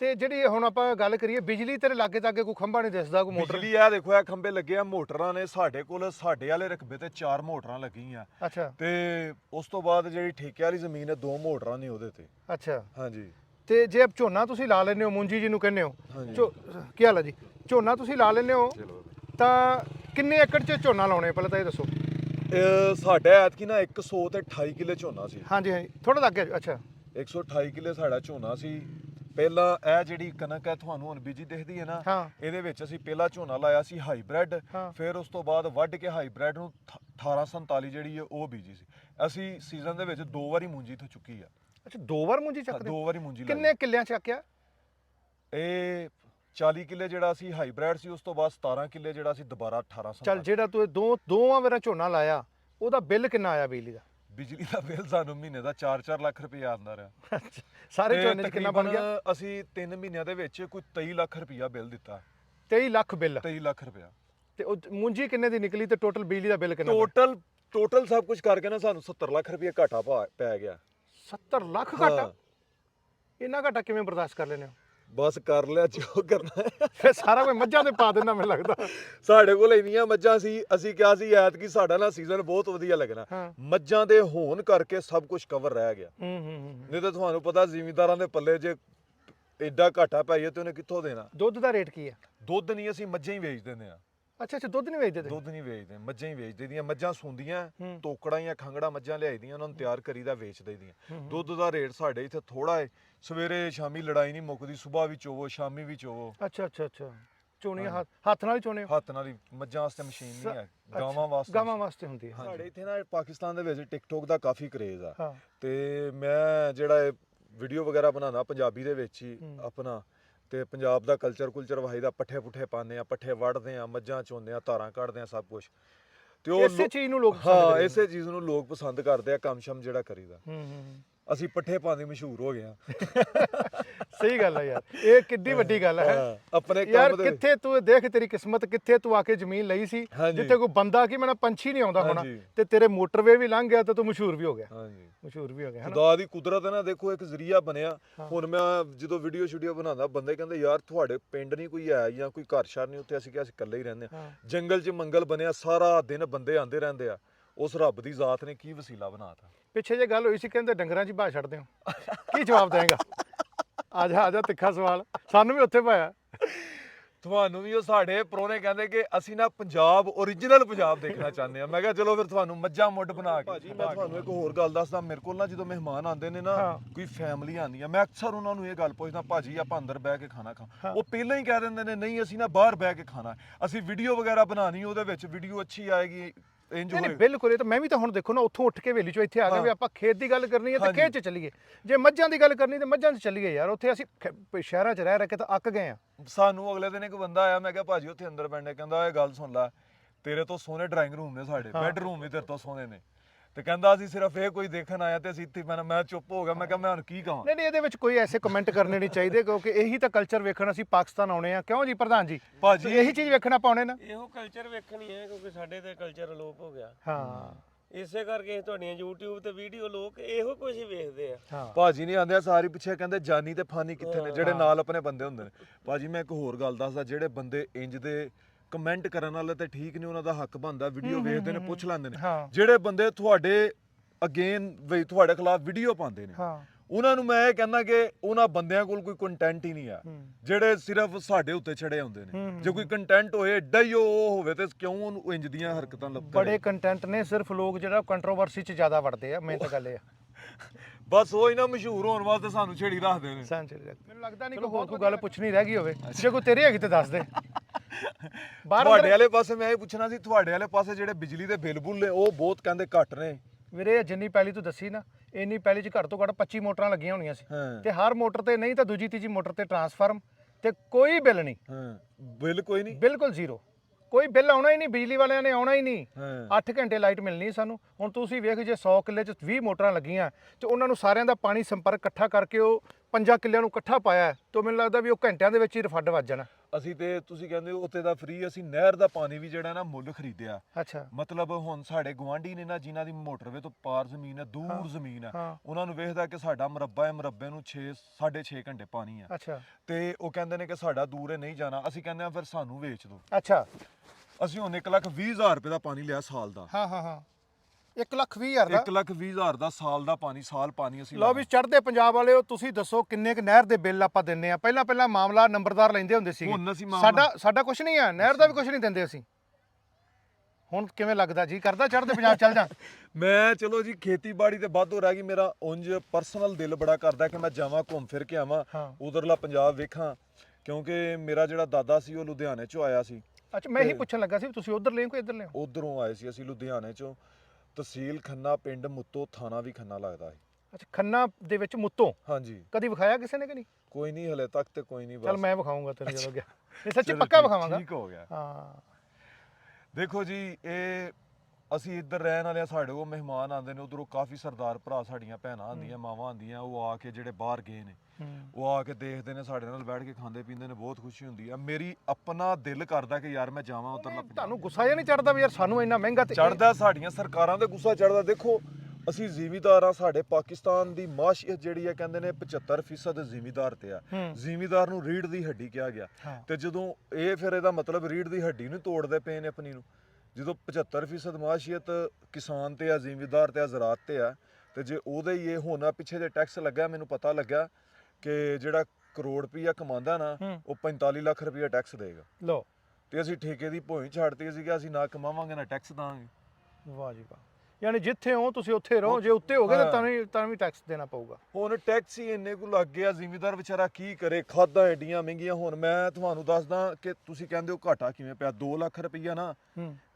ਤੇ ਜਿਹੜੀ ਹੁਣ ਆਪਾਂ ਗੱਲ ਕਰੀਏ ਬਿਜਲੀ ਤੇਰੇ ਲਾਗੇ ਤਾਗੇ ਕੋਈ ਖੰਭਾ ਨਹੀਂ ਦਿਸਦਾ ਕੋਈ ਮੋਟਰ? ਬਿਜਲੀ ਆ ਦੇਖੋ ਇਹ ਖੰਬੇ ਲੱਗੇ ਆ ਮੋਟਰਾਂ ਨੇ ਸਾਡੇ ਕੋਲ ਸਾਡੇ ਵਾਲੇ ਰਕਬੇ ਤੇ ਚਾਰ ਮੋਟਰਾਂ ਲੱਗੀਆਂ। ਅੱਛਾ। ਤੇ ਉਸ ਤੋਂ ਬਾਅਦ ਜਿਹੜੀ ਠੇਕੇ ਵਾਲੀ ਜ਼ਮੀਨ ਹੈ ਦੋ ਮੋਟਰਾਂ ਨੇ ਉਹਦੇ ਤੇ। ਅੱਛਾ। ਹਾਂਜੀ। ਤੇ ਜੇ ਝੋਨਾ ਤੁਸੀਂ ਲਾ ਲੈਂਦੇ ਹੋ ਮੁੰਜੀ ਜੀ ਨੂੰ ਕਹਿੰਦੇ ਹੋ। ਝੋ- ਕੀ ਹਾਲ ਹੈ ਜੀ? ਝੋਨਾ ਤੁਸੀਂ ਲਾ ਲੈਂਦੇ ਹੋ ਤਾਂ ਕਿੰਨੇ ਏਕੜ 'ਚ ਝੋਨਾ ਲਾਉਣੇ ਪਹਿਲਾਂ ਤਾਂ ਇਹ ਦੱਸੋ। ਇਹ ਸਾਡਾ ਐਤਕੀ ਨਾ 100 ਤੇ 28 ਕਿੱਲੇ ਝੋਨਾ ਸੀ। ਹਾਂਜੀ ਹਾਂਜੀ। ਥੋੜਾ ਲੱਗ ਗਿਆ ਅੱਛਾ। 128 ਕਿੱਲੇ ਸਾਡਾ ਝੋਨਾ ਸੀ। ਪਹਿਲਾਂ ਇਹ ਜਿਹੜੀ ਕਣਕ ਹੈ ਤੁਹਾਨੂੰ ਹੁਣ ਬੀਜੀ ਦਿਖਦੀ ਹੈ ਨਾ ਹਾਂ। ਇਹਦੇ ਵਿੱਚ ਅਸੀਂ ਪਹਿਲਾ ਝੋਨਾ ਲਾਇਆ ਸੀ ਹਾਈਬ੍ਰਿਡ ਹਾਂ। ਫਿਰ ਉਸ ਤੋਂ ਬਾਅਦ ਵੱਢ ਕੇ ਹਾਈਬ੍ਰਿਡ ਨੂੰ 1847 ਜਿਹੜੀ ਹੈ ਉਹ ਬੀਜੀ ਸੀ। ਅਸੀਂ ਸੀਜ਼ਨ ਦੇ ਵਿੱਚ ਦੋ ਵਾਰੀ ਮੂੰਜੀ ਤੋਂ ਚੁੱਕੀ ਆ। ਅੱਛਾ ਦੋ ਵਾਰ ਮੁੰਜੀ ਹਾਂ, ਚੱਕਦੇ ਦੋ ਵਾਰੀ ਮੂੰਜੀ ਲਾਈ। ਕਿੰਨੇ ਕਿੱਲਿਆਂ ਚੱਕਿਆ? ਇਹ 40 ਕਿੱਲੇ ਜਿਹੜਾ ਸੀ ਹਾਈਬ੍ਰਿਡ ਸੀ ਉਸ ਤੋਂ ਬਾਅਦ 17 ਕਿੱਲੇ ਜਿਹੜਾ ਸੀ ਦੁਬਾਰਾ 1800 ਚੱਲ ਜਿਹੜਾ ਤੂੰ ਇਹ ਦੋ ਦੋਵਾਂ ਵਾਰਾਂ ਝੋਨਾ ਲਾਇਆ ਉਹਦਾ ਬਿੱਲ ਕਿੰਨਾ ਆਇਆ ਬਿਜਲੀ ਦਾ? ਬਿਜਲੀ ਦਾ ਬਿੱਲ ਸਾਨੂੰ ਮਹੀਨੇ ਦਾ 4-4 ਲੱਖ ਰੁਪਏ ਆਉਂਦਾ ਰਿਹਾ। ਸਾਰੇ ਤੇ ਝੋਨੇ 'ਚ ਕਿੰਨਾ ਬਣ ਗਿਆ? ਅਸੀਂ 3 ਮਹੀਨਿਆਂ ਦੇ ਵਿੱਚ ਕੋਈ 23 ਲੱਖ ਰੁਪਇਆ ਬਿੱਲ ਦਿੱਤਾ। 23 ਲੱਖ ਬਿੱਲ? 23 ਲੱਖ ਰੁਪਇਆ। ਤੇ ਉਹ ਮੁੰਜੀ ਕਿੰਨੇ ਦੀ ਨਿਕਲੀ ਤੇ ਟੋਟਲ ਬਿਜਲੀ ਦਾ ਬਿੱਲ ਕਿੰਨਾ? ਟੋਟਲ ਟੋਟਲ ਸਭ ਕੁਝ ਕਰਕੇ ਨਾ ਸਾਨੂੰ 70 ਲੱਖ ਰੁਪਏ ਘਾਟਾ ਪਾ- ਪੈ ਗਿਆ। 70 ਲੱਖ ਘਾਟਾ। ਇੰਨਾ ਘਾਟਾ ਕਿਵੇਂ ਬਰਦਾਸ਼ਤ ਕਰ ਲੈਨੇ ਹੋ? ਬਸ ਕਰ ਲਿਆ ਜੋ ਕਰਨਾ ਹੈ। ਫਿਰ ਸਾਰਾ ਕੋਈ ਮੱਝਾਂ ਤੇ ਪਾ ਦਿੰਦਾ ਮੈਨੂੰ ਲੱਗਦਾ। ਸਾਡੇ ਕੋਲ ਇੰਨੀਆਂ ਮੱਝਾਂ ਸੀ ਅਸੀਂ ਕਿਹਾ ਸੀ ਐਤਕੀ ਸਾਡਾ ਨਾ ਸੀਜ਼ਨ ਬਹੁਤ ਵਧੀਆ ਲੱਗਣਾ। ਹਾਂ। ਮੱਝਾਂ ਦੇ ਹੋਣ ਕਰਕੇ ਸਭ ਕੁਝ ਕਵਰ ਰਹਿ ਗਿਆ। ਹੂੰ ਹੂੰ ਹੂੰ ਨਹੀਂ ਤਾਂ ਤੁਹਾਨੂੰ ਪਤਾ ਜ਼ਿਮੀਂਦਾਰਾਂ ਦੇ ਪੱਲੇ ਜੇ ਐਡਾ ਘਾਟਾ ਪੈ ਜਾਏ ਤੇ ਉਹਨੇ ਕਿੱਥੋਂ ਦੇਣਾ? ਦੁੱਧ ਦਾ ਰੇਟ ਕੀ ਹੈ ਦੁੱਧ ਨਹੀਂ ਅਸੀਂ ਮੱਝਾਂ ਹੀ ਵੇਚ ਦਿੰਦੇ ਆ। ਅੱਛਾ ਅੱਛਾ ਦੁੱਧ ਨਹੀਂ ਵੇਚਦੇ ਤੁਸੀਂ? ਦੁੱਧ ਨਹੀਂ ਵੇਚਦੇ ਮੱਝਾਂ ਹੀ ਵੇਚਦੇ ਦੀਆਂ ਮੱਝਾਂ ਸੁੰਦੀਆਂ ਹੂੰ। ਤੋਕੜਾਂ ਜਾਂ ਖੰਗੜਾ ਮੱਝਾਂ ਲਿਆਈਦੀਆਂ ਉਹਨਾਂ ਨੂੰ ਤਿਆਰ ਕਰੀਦਾ ਵੇਚ ਦਈਦੀਆਂ ਦੁੱਧ ਦਾ ਰੇਟ ਸਾਡੇ ਇੱਥੇ ਥੋੜਾ ਏ ਸਵੇਰੇ ਸ਼ਾਮੀ ਲੜਾਈ ਨਹੀਂ ਮੁੱਕਦੀ ਸਵੇਰ ਵੀ ਚੋਵੋ ਸ਼ਾਮੀ ਵੀ ਚੋਵੋ। ਅੱਛਾ ਅੱਛਾ ਅੱਛਾ। ਚੋਣੀਆਂ ਹੱਥ ਹੱਥ ਨਾਲ ਹੀ ਚੋਣੇ ਹੱਥ ਨਾਲ ਹੀ ਮੱਝਾਂ ਵਾਸਤੇ ਮਸ਼ੀਨ ਨਹੀਂ ਹੈ ਗਾਵਾਂ ਵਾਸਤੇ ਗਾਵਾਂ ਵਾਸਤੇ ਹੁੰਦੀ ਹੈ। ਸਾਡੇ ਇੱਥੇ ਨਾ ਪਾਕਿਸਤਾਨ ਦੇ ਵਿੱਚ ਟਿਕਟੋਕ ਦਾ ਕਾਫੀ ਕਰੇਜ਼ ਆ। ਤੇ ਮੈਂ ਜਿਹੜਾ ਇਹ ਵੀਡੀਓ ਵਗੈਰਾ ਬਣਾਉਣਾ ਪੰਜਾਬੀ ਦੇ ਵਿੱਚ ਹੀ। ਆਪਣਾ ਤੇ ਪੰਜਾਬ ਦਾ ਕਲਚਰ ਕੁਲਚਰ ਵਾਹੀ ਦਾ ਪੱਠੇ ਪੁੱਠੇ ਪਾਉਂਦੇ ਆ ਪੱਠੇ ਵੜਦੇ ਆ ਮੱਝਾਂ ਚੋਂਦੇ ਆ ਧਾਰਾਂ ਕੱਢਦੇ ਆ ਸਭ ਕੁਝ ਤੇ ਉਹ ਇਸੇ ਚੀਜ਼ ਨੂੰ ਲੋਕ ਪਸੰਦ ਹਾਂ ਕਰਦੇ ਇਸੇ ਚੀਜ਼ ਨੂੰ ਲੋਕ ਪਸੰਦ ਕਰਦੇ ਆ ਕੰਮ ਸ਼ਮ ਜਿਹੜਾ ਕਰੀਦਾ। ਹੂੰ। ਅਸੀਂ ਪੱਠੇ ਪਾਉਂਦੇ ਮਸ਼ਹੂਰ ਹੋ ਗਏ ਆ ਸਹੀ ਗੱਲ ਹੈ ਯਾਰ। ਇਹ ਕਿੱਡੀ ਵੱਡੀ ਗੱਲ ਹੈ? ਆਪਣੇ ਯਾਰ ਕੰਮ ਦੇ ਕਿੱਥੇ ਤੂੰ ਦੇਖ ਤੇਰੀ ਕਿਸਮਤ ਕਿੱਥੇ ਤੂੰ ਆ ਕੇ ਜ਼ਮੀਨ ਲਈ ਸੀ ਹਾਂਜੀ। ਜਿੱਥੇ ਕੋਈ ਬੰਦਾ ਕੀ ਮੈਨਾਂ ਪੰਛੀ ਨਹੀਂ ਆਉਂਦਾ ਹੋਣਾ ਹਾਂਜੀ। ਤੇ ਤੇਰੇ ਮੋਟਰਵੇ ਵੀ ਲੰਘ ਗਿਆ ਤੇ ਤੂੰ ਮਸ਼ਹੂਰ ਵੀ ਹੋ ਗਿਆ। ਹਾਂਜੀ। ਮਸ਼ਹੂਰ ਵੀ ਹੋ ਗਿਆ ਹਨਾ? ਖੁਦਾ ਦੀ ਕੁਦਰਤ ਹੈ ਨਾ ਦੇਖੋ ਇੱਕ ਜ਼ਰੀਆ ਬਣਿਆ। ਹੁਣ ਮੈਂ ਜਦੋਂ ਵੀਡੀਓ ਸ਼ੂਡੀਓ ਬਣਾਉਂਦਾ ਬੰਦੇ ਕਹਿੰਦੇ ਯਾਰ ਤੁਹਾਡੇ ਪਿੰਡ ਨਹੀਂ ਕੋਈ ਹੈ ਜਾਂ ਕੋਈ ਘਰ ਸ਼ਰ ਨਹੀਂ ਉੱਥੇ ਅਸੀਂ ਕਿਹਾ ਅਸੀਂ ਇਕੱਲੇ ਹੀ ਰਹਿੰਦੇ ਆ ਹਾਂ। ਜੰਗਲ 'ਚ ਮੰਗਲ ਬਣਿਆ ਸਾਰਾ ਦਿਨ ਬੰਦੇ ਆਂਦੇ ਰਹਿੰਦੇ ਆ। ਉਸ ਰੱਬ ਦੀ ਜ਼ਾਤ ਨੇ ਕੀ ਵਸੀਲਾ ਬਣਾਤਾ? ਪਿੱਛੇ ਜੇ ਗੱਲ ਹੋਈ ਸੀ ਕਹਿੰਦੇ ਡੰਗਰਾਂ 'ਚ ਹੀ ਛੱਡਦੇ ਹੋ। ਕੀ ਜਵਾਬ ਦੇਂਗਾ ਆ ਜਾ ਆ ਜਾ ਤਿੱਖਾ ਸਵਾਲ। ਸਾਨੂੰ ਵੀ ਉੱਥੇ ਪਾਇਆ ਤੁਹਾਨੂੰ ਵੀ ਉਹ ਸਾਡੇ ਪਰੋਣੇ ਕਹਿੰਦੇ ਕਿ ਅਸੀਂ ਨਾ ਪੰਜਾਬ ਓਰੀਜਨਲ ਪੰਜਾਬ ਦੇਖਣਾ ਚਾਹੁੰਦੇ ਆ ਮੈਂ ਕਿਹਾ ਚਲੋ ਫਿਰ ਤੁਹਾਨੂੰ ਮੱਝਾਂ ਮੁੱਢ ਬਣਾ ਕੇ ਭਾਜੀ ਮੈਂ ਤੁਹਾਨੂੰ ਇੱਕ ਹੋਰ ਗੱਲ ਦੱਸਦਾ। ਮੇਰੇ ਕੋਲ ਨਾ ਜਦੋਂ ਮਹਿਮਾਨ ਆਉਂਦੇ ਨੇ ਨਾ। ਕੋਈ ਫੈਮਿਲੀ ਆਉਂਦੀ ਆ। ਮੈਂ ਅਕਸਰ ਉਹਨਾਂ ਨੂੰ ਇਹ ਗੱਲ ਪੁੱਛਦਾ ਭਾਜੀ ਆਪਾਂ ਅੰਦਰ ਬਹਿ ਕੇ ਖਾਣਾ ਖਾ ਉਹ ਪਹਿਲਾਂ ਹੀ ਕਹਿ ਦਿੰਦੇ ਨੇ ਨਹੀਂ ਅਸੀਂ ਨਾ ਬਾਹਰ ਬਹਿ ਕੇ ਖਾਣਾ। ਅਸੀਂ ਵੀਡੀਓ ਵਗੈਰਾ ਬਣਾਣੀ ਉਹਦੇ ਵਿੱਚ ਵੀਡੀਓ ਅੱਛੀ ਆਏਗੀ ਇੰਜ ਨਹੀਂ ਬਿਲਕੁਲ ਇਹ ਤਾਂ ਮੈਂ ਵੀ ਤਾਂ ਹੁਣ ਦੇਖੋ ਨਾ ਉੱਥੋਂ ਉੱਠ ਕੇ ਵੇਲੀ ਚੋਂ ਇੱਥੇ ਆ ਗਏ। ਵੀ ਆਪਾਂ ਖੇਤ ਦੀ ਗੱਲ ਕਰਨੀ ਹੈ ਤੇ। ਖੇਤ 'ਚ ਚੱਲੀਏ। ਜੇ ਮੱਝਾਂ ਦੀ ਗੱਲ ਕਰਨੀ ਤੇ ਮੱਝਾਂ 'ਚ ਚੱਲੀਏ ਯਾਰ ਉੱਥੇ ਅਸੀਂ ਸ਼ਹਿਰਾਂ 'ਚ ਰਹਿ ਰਹਿ ਕੇ ਤਾਂ ਅੱਕ ਗਏ ਆ ਸਾਨੂੰ ਅਗਲੇ ਦਿਨ ਇੱਕ ਬੰਦਾ ਆਇਆ ਮੈਂ ਕਿਹਾ ਭਾਜੀ ਉੱਥੇ ਅੰਦਰ ਬੈਠੇ ਕਹਿੰਦਾ ਇਹ ਗੱਲ ਸੁਣ ਲੈ ਤੇਰੇ ਤੋਂ ਸੋਹਣੇ ਡਰਾਇੰਗ ਰੂਮ ਨੇ ਸਾਡੇ ਬੈੱਡਰੂਮ ਵੀ ਤੇਰੇ ਤੋਂ ਸੋਹਣੇ ਨੇ। ਤੇ ਕਹਿੰਦਾ ਅਸੀਂ ਸਿਰਫ ਇਹ ਕੋਈ ਦੇਖਣ ਆਇਆ ਤੇ ਅਸੀਂ ਇੱਥੇ ਮੈਂ ਮੈਂ ਚੁੱਪ ਹੋ ਗਿਆ। ਮੈਂ ਕਿਹਾ ਮੈਂ ਹੁਣ ਕੀ ਕਹਾਂ? ਨਹੀਂ ਨਹੀਂ ਇਹਦੇ ਵਿੱਚ ਕੋਈ ਐਸੇ ਕਮੈਂਟ ਕਰਨੇ ਨਹੀਂ ਚਾਹੀਦੇ ਕਿਉਂਕਿ ਇਹੀ ਤਾਂ ਕਲਚਰ ਵੇਖਣ ਅਸੀਂ ਪਾਕਿਸਤਾਨ ਆਉਣੇ ਆ। ਕਿਉਂ ਜੀ ਪ੍ਰਧਾਨ ਜੀ? ਭਾਜੀ- ਇਹੀ ਚੀਜ਼ ਵੇਖਣਾ ਪਾਉਣੇ ਨਾ। ਇਹੋ ਕਲਚਰ ਵੇਖਣੀ ਹੈ ਕਿਉਂਕਿ ਸਾਡੇ ਤੇ ਕਲਚਰ ਅਲੋਪ ਹੋ ਗਿਆ। ਹਾਂ। ਇਸੇ ਕਰਕੇ ਤੁਹਾਡੀਆਂ YouTube ਤੇ ਵੀਡੀਓ ਲੋਕ ਇਹੋ ਕੁਝ ਹੀ ਵੇਖਦੇ ਆ। ਭਾਜੀ ਨਹੀਂ ਆਂਦੇ ਸਾਰੀ ਪਿੱਛੇ ਕਹਿੰਦੇ ਜਾਨੀ ਤੇ ਫਾਨੀ ਕਿੱਥੇ ਨੇ ਜਿਹੜੇ ਨਾਲ ਆਪਣੇ ਬੰਦੇ ਹੁੰਦੇ ਨੇ। ਭਾਜੀ ਮੈਂ ਇੱਕ ਹੋਰ ਗੱਲ ਦੱਸਦਾ ਜਿਹੜੇ ਬੰਦੇ ਇੰਜ ਦੇ ਕਮੈਂਟ ਕਰਨ ਵਾਲੇ ਤੇ ਠੀਕ ਨਹੀਂ ਉਹਨਾਂ ਦਾ ਹੱਕ ਬਣਦਾ ਵੀਡੀਓ ਵੇਖਦੇ ਨੇ ਪੁੱਛ ਲੈਂਦੇ ਨੇ। ਹਾਂ। ਜਿਹੜੇ ਬੰਦੇ ਤੁਹਾਡੇ ਅਗੇਨ ਵੀ ਤੁਹਾਡੇ ਖਿਲਾਫ ਵੀਡੀਓ ਪਾਉਂਦੇ ਨੇ ਹਾਂ। ਉਹਨਾਂ ਨੂੰ ਮੈਂ ਇਹ ਕਹਿੰਦਾ ਕਿ ਉਹਨਾਂ ਬੰਦਿਆਂ ਕੋਲ ਕੋਈ ਕੰਟੈਂਟ ਹੀ ਨਹੀਂ ਆ। ਜਿਹੜੇ ਸਿਰਫ ਸਾਡੇ ਉੱਤੇ ਚੜੇ ਹੁੰਦੇ ਨੇ। ਜੇ ਕੋਈ ਕੰਟੈਂਟ ਹੋਏ ਏਡਾ ਹੀ ਉਹ ਹੋਵੇ ਤੇ ਕਿਉਂ ਉਹਨੂੰ ਇੰਜ ਦੀਆਂ ਹਰਕਤਾਂ ਲੱਭ ਬੜੇ ਕੰਟੈਂਟ ਨੇ ਸਿਰਫ ਲੋਕ ਜਿਹੜਾ ਕੰਟਰੋਵਰਸੀ 'ਚ ਜ਼ਿਆਦਾ ਵੜਦੇ ਆ ਮੇਨ ਤਾਂ ਗੱਲ ਇਹ ਆ। ਬਸ ਉਹ ਹੀ ਨਾ ਮਸ਼ਹੂਰ ਹੋਣ ਵਾਸਤੇ ਸਾਨੂੰ ਛੇੜੀ ਰੱਖਦੇ ਨੇ। ਮੈਨੂੰ ਲੱਗਦਾ ਨਹੀਂ ਕੋਈ ਹੋਰ ਕੋਈ ਗੱਲ ਪੁੱਛਣੀ ਰਹਿ ਗਈ ਹੋਵੇ। ਜੇ ਕੋਈ ਤੇਰੀ ਹੈਗੀ ਤੇ ਦੱਸ ਦੇ। ਬਾਹਰ ਤੁਹਾਡੇ ਅੰਦਰ- ਵਾਲੇ ਪਾਸੇ ਮੈਂ ਇਹ ਪੁੱਛਣਾ ਸੀ ਤੁਹਾਡੇ ਵਾਲੇ ਪਾਸੇ ਜਿਹੜੇ ਬਿਜਲੀ ਦੇ ਬਿੱਲ ਬੁੱਲ ਨੇ ਉਹ ਬਹੁਤ ਕਹਿੰਦੇ ਘੱਟ ਨੇ। ਵੀਰੇ ਜਿੰਨੀ ਪਹਿਲੀ ਤੂੰ ਦੱਸੀ ਨਾ ਇੰਨੀ ਪਹਿਲੀ 'ਚ ਘੱਟ ਤੋਂ ਘੱਟ 25 ਮੋਟਰਾਂ ਲੱਗੀਆਂ ਹੋਣੀਆਂ ਸੀ। ਹਾਂ। ਤੇ ਹਰ ਮੋਟਰ ਤੇ ਨਹੀਂ ਤਾਂ ਦੂਜੀ ਤੀਜੀ ਮੋਟਰ ਤੇ ਟਰਾਂਸਫਾਰਮ ਤੇ ਕੋਈ ਬਿੱਲ ਨਹੀਂ। ਹਾਂ ਬਿੱਲ ਕੋਈ ਨਹੀਂ। ਬਿਲਕੁਲ ਜ਼ੀਰੋ। ਕੋਈ ਬਿੱਲ ਆਉਣਾ ਹੀ ਨਹੀਂ ਬਿਜਲੀ ਵਾਲਿਆਂ ਨੇ ਆਉਣਾ ਹੀ ਨਹੀਂ। ਹਾਂ। 8 ਘੰਟੇ ਲਾਈਟ ਮਿਲਣੀ ਸਾਨੂੰ। ਹੁਣ ਤੁਸੀਂ ਵੇਖ ਜੇ 100 ਕਿੱਲੇ ਚ 20 ਮੋਟਰਾਂ ਲੱਗੀਆਂ ਤੇ ਉਹਨਾਂ ਨੂੰ ਸਾਰਿਆਂ ਦਾ ਪਾਣੀ ਸੰਪਰਕ ਇਕੱਠਾ ਕਰਕੇ ਉਹ ਪੰਜਾਂ ਕਿੱਲਿਆਂ ਨੂੰ ਇਕੱਠਾ ਪਾਇਆ ਹੈ, ਤੇ ਮੈਨੂੰ ਲੱਗਦਾ ਵੀ ਉਹ ਘੰਟਿਆਂ ਦੇ ਵਿੱਚ ਹੀ ਰਿਫੰਡ ਵੱਜ ਜਾਣਾ। ਅਸੀਂ ਤੇ ਤੁਸੀਂ ਕਹਿੰਦੇ ਹੋ ਉੱਤੇ ਦਾ ਫ੍ਰੀ ਅਸੀਂ ਨਹਿਰ ਦਾ ਪਾਣੀ ਵੀ ਜਿਹੜਾ ਨਾ ਮੁੱਲ ਖਰੀਦਿਆ। ਅੱਛਾ। ਮਤਲਬ ਹੁਣ ਸਾਡੇ ਗਵਾਂਢੀ ਨੇ ਨਾ ਜਿਨ੍ਹਾਂ ਦੀ ਮੋਟਰਵੇ ਤੋਂ ਪਾਰ ਜ਼ਮੀਨ ਹੈ ਦੂਰ ਜ਼ਮੀਨ ਹੈ ਹਾਂ। ਉਹਨਾਂ ਨੂੰ ਵੇਖਦਾ ਕਿ ਸਾਡਾ ਮਰੱਬਾ ਹੈ ਮਰੱਬੇ ਨੂੰ 6 6.5 ਘੰਟੇ ਪਾਣੀ ਹੈ। ਅੱਛਾ। ਤੇ ਉਹ ਕਹਿੰਦੇ ਨੇ ਕਿ ਸਾਡਾ ਦੂਰ ਹੈ ਨਹੀਂ ਜਾਣਾ। ਅਸੀਂ ਕਹਿੰਦੇ ਆ ਫਿਰ ਸਾਨੂੰ ਵੇਚ ਦਿਓ। ਅੱਛਾ। ਅਸੀਂ ਹੁਣ 1 ਲੱਖ 20 ਹਜ਼ਾਰ ਰੁਪਏ ਦਾ ਪਾਣੀ ਲਿਆ ਸਾਲ ਦਾ। ਹਾਂ ਹਾਂ ਹਾਂ। 1 ਲੱਖ 20 ਹਜ਼ਾਰ ਦਾ। 1 ਲੱਖ 20 ਹਜ਼ਾਰ ਦਾ ਸਾਲ ਦਾ ਪਾਣੀ ਸਾਲ ਪਾਣੀ ਅਸੀਂ ਲਓ ਵੀ ਚੜ੍ਹਦੇ ਪੰਜਾਬ ਵਾਲਿਓ ਤੁਸੀਂ ਦੱਸੋ ਕਿੰਨੇ ਕੁ ਨਹਿਰ ਦੇ ਬਿੱਲ ਆਪਾਂ ਦਿੰਨੇ ਆ। ਪਹਿਲਾਂ ਪਹਿਲਾਂ ਮਾਮਲਾ ਨੰਬਰਦਾਰ ਲੈਂਦੇ ਹੁੰਦੇ ਸੀ ਹੁਣ ਅਸੀਂ ਮਾਮਲਾ- ਸਾਡਾ ਸਾਡਾ ਕੁਝ ਨਹੀਂ ਆ। ਨਹਿਰ ਦਾ ਵੀ ਕੁਝ ਨਹੀਂ ਦਿੰਦੇ ਅਸੀਂ। ਹੁਣ ਕਿਵੇਂ ਲੱਗਦਾ ਜੀ? ਕਰਦਾ ਚੜ੍ਹਦੇ ਪੰਜਾਬ ਚੱਲ ਜਾ। ਮੈਂ ਚਲੋ ਜੀ ਖੇਤੀਬਾੜੀ ਤੇ ਵਾਧੋ ਰਹਿ ਗਈ। ਮੇਰਾ ਉਂਝ ਪਰਸਨਲ ਦਿਲ ਬੜਾ ਕਰਦਾ ਕਿ ਮੈਂ ਜਾਵਾਂ ਘੁੰਮ ਫਿਰ ਕੇ ਆਵਾਂ। ਹਾਂ। ਉਧਰਲਾ ਪੰਜਾਬ ਵੇਖਾਂ। ਕਿਉਂਕਿ ਮੇਰਾ ਜਿਹੜਾ ਦਾਦਾ ਸੀ ਉਹ ਲੁਧਿਆਣੇ ਚੋਂ ਆਇਆ ਸੀ। ਅੱਛਾ ਮੈਂ ਇਹੀ ਪੁੱਛਣ ਲੱਗਾ ਸੀ ਤੁਸੀਂ ਉਧਰ ਲਿਓ ਕਿ ਇੱਧਰ ਲਿਓ ਉਧਰੋਂ ਆਏ ਸੀ ਅਸੀਂ ਲੁਧਿਆਣੇ ਚੋਂ। ਤਹਿਸੀਲ ਖੰਨਾ ਪਿੰਡ ਮੁੱਤੋ ਥਾਣਾ ਵੀ ਖੰਨਾ ਲੱਗਦਾ ਹੈ ਅੱਛਾ ਖੰਨਾ ਦੇ ਵਿੱਚ ਮੁੱਤੋਂ? ਹਾਂਜੀ। ਕਦੀ ਵਿਖਾਇਆ ਕਿਸੇ ਨੇ ਕਿ ਨਹੀਂ? ਕੋਈ ਨਹੀਂ ਹਲੇ ਤੱਕ ਤੇ ਕੋਈ ਨਹੀਂ ਚਲ ਬਸ। ਮੈਂ ਵਿਖਾਉਂਗਾ ਤੈਨੂੰ ਜਦੋਂ ਗਿਆ। ਇਹ ਸੱਚੀ ਚਲੋ ਪੱਕਾ ਠੀਕ- ਵਿਖਾਵਾਂਗਾ? ਠੀਕ ਹੋ ਗਿਆ। ਹਾਂ। ਦੇਖੋ ਜੀ ਇਹ ਅਸੀਂ ਇੱਧਰ ਰਹਿਣ ਵਾਲੇ ਆ ਸਾਡੇ ਕੋਲ ਮਹਿਮਾਨ ਆਉਂਦੇ ਨੇ ਉਧਰੋਂ ਕਾਫੀ ਸਰਦਾਰ ਭਰਾ ਸਾਡੀਆਂ ਭੈਣਾਂ ਆਉਂਦੀਆਂ ਮਾਵਾਂ ਆਉਂਦੀਆਂ ਉਹ ਆ ਕੇ ਜਿਹੜੇ ਬਾਹਰ ਗਏ ਨੇ। ਉਹ ਆ ਕੇ ਦੇਖਦੇ ਨੇ ਸਾਡੇ ਨਾਲ ਬੈਠ ਕੇ ਖਾਂਦੇ ਪੀਂਦੇ ਨੇ ਬਹੁਤ ਖੁਸ਼ੀ ਹੁੰਦੀ ਆ। ਮੇਰੀ ਆਪਣਾ ਦਿਲ ਕਰਦਾ ਕਿ ਯਾਰ ਮੈਂ ਜਾਵਾਂ ਉਧਰਲਾ ਤੁਹਾਨੂੰ ਗੁੱਸਾ ਜਿਹਾ ਨਹੀਂ ਚੜਦਾ ਵੀ ਯਾਰ ਸਾਨੂੰ ਇੰਨਾ ਮਹਿੰਗਾ ਤੇ ਚੜਦਾ ਸਾਡੀਆਂ ਸਰਕਾਰਾਂ ਦੇ ਗੁੱਸਾ ਚੜਦਾ ਦੇਖੋ ਅਸੀਂ ਜ਼ਿਮੀਦਾਰ ਆ ਸਾਡੇ ਪਾਕਿਸਤਾਨ ਦੀ ਮਾਸ਼ੀਅਤ ਜਿਹੜੀ ਆ ਕਹਿੰਦੇ ਨੇ 75% ਜ਼ਿਮੀਦਾਰ ਤੇ ਆ। ਜ਼ਿਮੀਦਾਰ ਨੂੰ ਰੀੜ ਦੀ ਹੱਡੀ ਕਿਹਾ ਗਿਆ। ਤੇ ਜਦੋਂ ਇਹ ਫਿਰ ਇਹਦਾ ਮਤਲਬ ਰੀੜ ਦੀ ਹੱਡੀ ਨੂੰ ਤੋੜਦੇ ਪਏ ਨੇ ਆਪਣੀ ਨੂੰ। ਜਦੋਂ 75% ਮਾਸ਼ੀਅਤ ਕਿਸਾਨ ਤੇ ਆ ਜ਼ਿਮੀਦਾਰ ਤੇ ਆ ਜ਼ਰਾਤ ਤੇ ਆ ਤੇ ਜੇ ਉਹਦੇ ਹੀ ਇਹ ਹੋਣਾ ਪਿੱਛੇ ਜੇ ਟੈਕਸ ਲੱਗਾ ਮੈਨੂੰ ਪਤਾ ਲੱਗਾ ਕਿ ਜਿਹੜਾ ਕਰੋੜ ਰੁਪਈਆ ਕਮਾਉਂਦਾ ਨਾ। ਉਹ 45 ਲੱਖ ਰੁਪਈਆ ਟੈਕਸ ਦੇਗਾ। ਲੋ ਤੇ ਅਸੀਂ ਠੇਕੇ ਦੀ ਭੋਈ ਛੱਡਤੀ ਸੀ ਕਿ ਅਸੀਂ ਨਾ ਕਮਾਵਾਂਗੇ ਨਾ ਟੈਕਸ ਦਾਂਗੇ। ਵਾਹ ਜੀ ਵਾਹ। ਯਾਨੀ ਜਿੱਥੇ ਹੋ ਤੁਸੀਂ ਉੱਥੇ ਰਹੋ। ਜੇ ਉੱਤੇ ਹੋਗੇ ਤਾਂ। ਤੁਹਾਨੂੰ ਤੁਹਾਨੂੰ ਵੀ ਟੈਕਸ ਦੇਣਾ ਪਊਗਾ। ਹੁਣ ਟੈਕਸ ਹੀ ਇੰਨੇ ਕੁ ਲੱਗ ਗਿਆ। ਜ਼ਿਮੀਦਾਰ ਵਿਚਾਰਾ ਕੀ ਕਰੇ? ਖਾਦਾਂ ਐਡੀਆਂ ਮਹਿੰਗੀਆਂ। ਹੁਣ ਮੈਂ ਤੁਹਾਨੂੰ ਦੱਸਦਾ ਕਿ ਤੁਸੀਂ ਕਹਿੰਦੇ ਹੋ ਘਾਟਾ ਕਿਵੇਂ ਪਿਆ? 2 ਲੱਖ ਰੁਪਈਆ ਨਾ।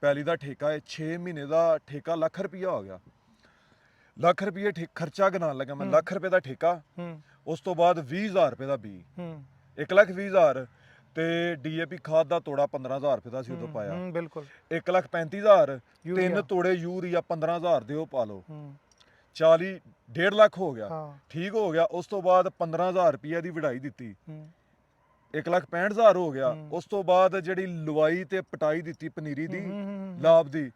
ਪੈਲੀ ਦਾ ਠੇਕਾ ਹੈ 6 ਮਹੀਨੇ ਦਾ ਠੇਕਾ ਲੱਖ ਰੁਪਈਆ ਹੋ ਗਿਆ। ਲੱਖ ਰੁਪਈਏ ਠੇ ਖਰਚਾ ਗਣਾਉਣ ਲੱਗਾ ਮੈਂ। ਲੱਖ ਰੁਪਏ ਦਾ ਠੇਕਾ। ਉਸ ਤੋਂ ਬਾਅਦ 20000 ਰੁਪਏ ਦਾ ਬੀ। ਹੂੰ। 1 ਲੱਖ 20000 ਤੇ ਡੀਏਪੀ ਖਾਦ ਦਾ ਤੋੜਾ 15000 ਰੁਪਏ ਦਾ ਸੀ ਉਦੋਂ ਪਾਇਆ। ਹੂੰ ਬਿਲਕੁਲ। 1 ਲੱਖ 35000 ਯੂਰੀਆ। ਤਿੰਨ ਤੋੜੇ ਯੂਰੀਆ 15000 ਦੇ ਉਹ ਪਾ ਲਓ। ਹੂੰ। 40 1.5 ਲੱਖ ਹੋ ਗਿਆ। ਹਾਂ। ਠੀਕ ਹੋ ਗਿਆ ਉਸ ਤੋਂ ਬਾਅਦ 15000 ਰੁਪਏ ਦੀ ਵਢਾਈ ਦਿੱਤੀ। ਹੂੰ। 1 ਲੱਖ 65000 ਹੋ ਗਿਆ। ਉਸ ਤੋਂ ਬਾਅਦ ਜਿਹੜੀ ਲਵਾਈ ਤੇ ਪਟਾਈ ਦਿੱਤੀ ਪਨੀਰੀ ਦੀ। ਲਾਭ ਦੀ